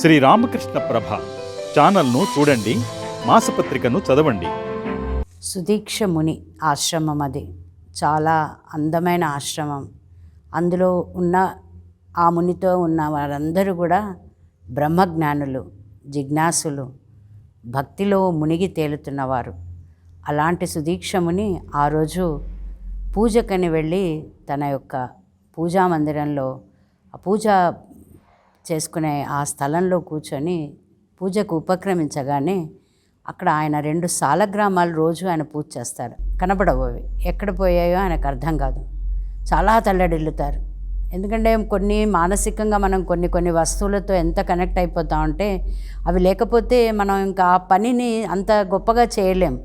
శ్రీ రామకృష్ణ ప్రభ ఛానల్ను చూడండి మాసపత్రికను చదవండి. సుదీక్ష ముని ఆశ్రమం అది. చాలా అందమైన ఆశ్రమం. అందులో ఉన్న ఆ మునితో ఉన్న వారందరూ కూడా బ్రహ్మజ్ఞానులు జిజ్ఞాసులు భక్తిలో మునిగి తేలుతున్నవారు. అలాంటి సుదీక్ష ముని ఆ రోజు పూజకని వెళ్ళి తన యొక్క పూజా మందిరంలో ఆ పూజ చేసుకునే ఆ స్థలంలో కూర్చొని పూజకు ఉపక్రమించగానే అక్కడ ఆయన రెండు సాలగ్రామాలు రోజు ఆయన పూజ చేస్తారు. కనబడవు ఎక్కడ పోయాయో ఆయనకు అర్థం కాదు. చాలా తల్లడిల్లుతారు. ఎందుకంటే కొన్ని మానసికంగా మనం కొన్ని కొన్ని వస్తువులతో ఎంత కనెక్ట్ అయిపోతామంటే అవి లేకపోతే మనం ఇంకా ఆ పనిని అంత గొప్పగా చేయలేం.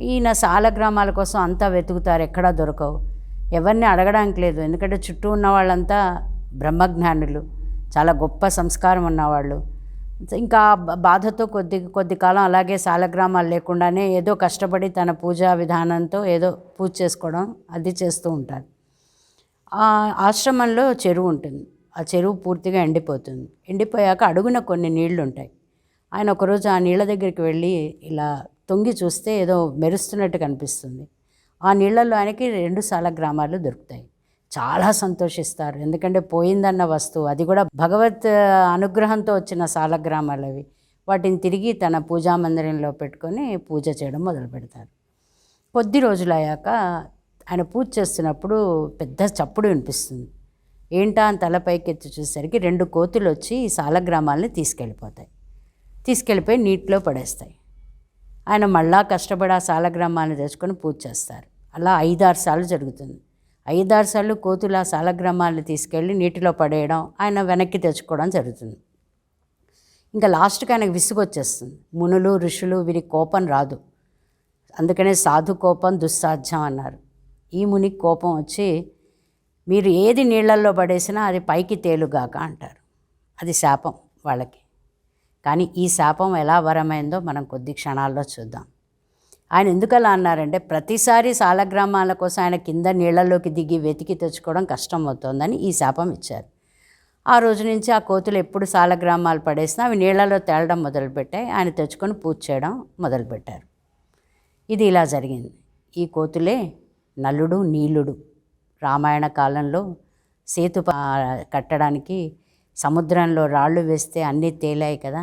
ఈయన సాలగ్రామాల కోసం అంతా వెతుకుతారు. ఎక్కడా దొరకవు. ఎవరిని అడగడానికి లేదు. ఎందుకంటే చుట్టూ ఉన్న వాళ్ళంతా బ్రహ్మజ్ఞానులు. చాలా గొప్ప సంస్కారం ఉన్నవాళ్ళు. ఇంకా బాధతో కొద్ది కొద్ది కాలం అలాగే సాలగ్రామాలు లేకుండానే ఏదో కష్టపడి తన పూజా విధానంతో ఏదో పూజ చేసుకోవడం అది చేస్తూ ఉంటారు. ఆ ఆశ్రమంలో చెరువు ఉంటుంది. ఆ చెరువు పూర్తిగా ఎండిపోతుంది. ఎండిపోయాక అడుగున కొన్ని నీళ్ళు ఉంటాయి ఆయన ఒకరోజు ఆ నీళ్ళ దగ్గరికి వెళ్ళి ఇలా తొంగి చూస్తే ఏదో మెరుస్తున్నట్టు కనిపిస్తుంది. ఆ నీళ్ళలో ఆయనకి రెండు సాల గ్రామాలు దొరుకుతాయి. చాలా సంతోషిస్తారు. ఎందుకంటే పోయిందన్న వస్తువు అది కూడా భగవత్ అనుగ్రహంతో వచ్చిన సాలగ్రామాలు అవి. వాటిని తిరిగి తన పూజా మందిరంలో పెట్టుకొని పూజ చేయడం మొదలు పెడతారు. కొద్ది రోజులు అయ్యాక ఆయన పూజ చేస్తున్నప్పుడు పెద్ద చప్పుడు వినిపిస్తుంది. ఏంటా అని తలపైకి ఎత్తి చూసేసరికి రెండు కోతులు వచ్చి ఈ సాలగ్రామాలని తీసుకెళ్ళిపోతాయి. తీసుకెళ్ళిపోయి నీటిలో పడేస్తాయి. ఆయన మళ్ళా కష్టపడి ఆ సాలగ్రామాన్ని తెచ్చుకొని పూజ చేస్తారు. అలా ఐదారు సార్లు జరుగుతుంది. ఐదారు సార్లు కోతులు ఆ సాలగ్రామాలను తీసుకెళ్ళి నీటిలో పడేయడం ఆయన వెనక్కి తెచ్చుకోవడం జరుగుతుంది. ఇంకా లాస్ట్కి ఆయనకు విసుగొచ్చేస్తుంది. మునులు ఋషులు వీరికి కోపం రాదు. అందుకనే సాధు కోపం దుస్సాధ్యం అన్నారు. ఈ మునికి కోపం వచ్చి మీరు ఏది నీళ్ళల్లో పడేసినా అది పైకి తేలుగాక అంటారు. అది శాపం వాళ్ళకి. కానీ ఈ శాపం ఎలా వరమైందో మనం కొద్ది క్షణాల్లో చూద్దాం. ఆయన ఎందుకు అలా అన్నారంటే ప్రతిసారి సాలగ్రామాల కోసం ఆయన కింద నీళ్ళలోకి దిగి వెతికి తెచ్చుకోవడం కష్టం అవుతోందని ఈ శాపం ఇచ్చారు. ఆ రోజు నుంచి ఆ కోతులు ఎప్పుడు సాలగ్రామాలు పడేసినా అవి నీళ్ళలో తేలడం మొదలుపెట్టాయి. ఆయన తెచ్చుకొని పూజ చేయడం మొదలుపెట్టారు. ఇది ఇలా జరిగింది. ఈ కోతులే నలుడు నీలుడు. రామాయణ కాలంలో సేతు కట్టడానికి సముద్రంలో రాళ్ళు వేస్తే అన్నీ తేలాయి కదా.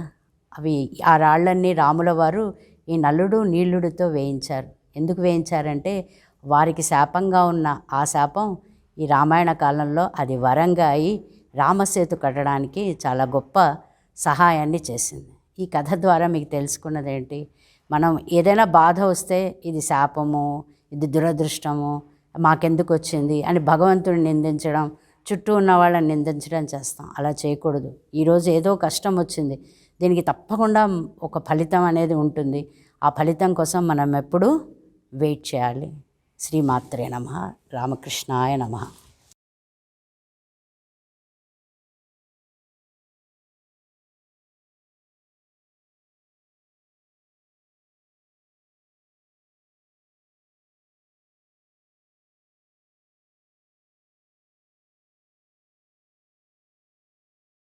అవి ఆ రాళ్ళన్నీ రాముల వారు ఈ నలుడు నీళ్ళుడితో వేయించారు. ఎందుకు వేయించారంటే వారికి శాపంగా ఉన్న ఆ శాపం ఈ రామాయణ కాలంలో అది వరంగా అయి రామసేతు కట్టడానికి చాలా గొప్ప సహాయాన్ని చేసింది. ఈ కథ ద్వారా మీకు తెలుసుకున్నది ఏంటి? మనం ఏదైనా బాధ వస్తే ఇది శాపము ఇది దురదృష్టము మాకెందుకు వచ్చింది అని భగవంతుడిని నిందించడం చుట్టూ ఉన్న వాళ్ళని నిందించడం చేస్తాం. అలా చేయకూడదు. ఈరోజు ఏదో కష్టం వచ్చింది. దీనికి తప్పకుండా ఒక ఫలితం అనేది ఉంటుంది. ఆ ఫలితం కోసం మనం ఎప్పుడూ వెయిట్ చేయాలి. శ్రీమాత్రే నమ. రామకృష్ణాయ నమః.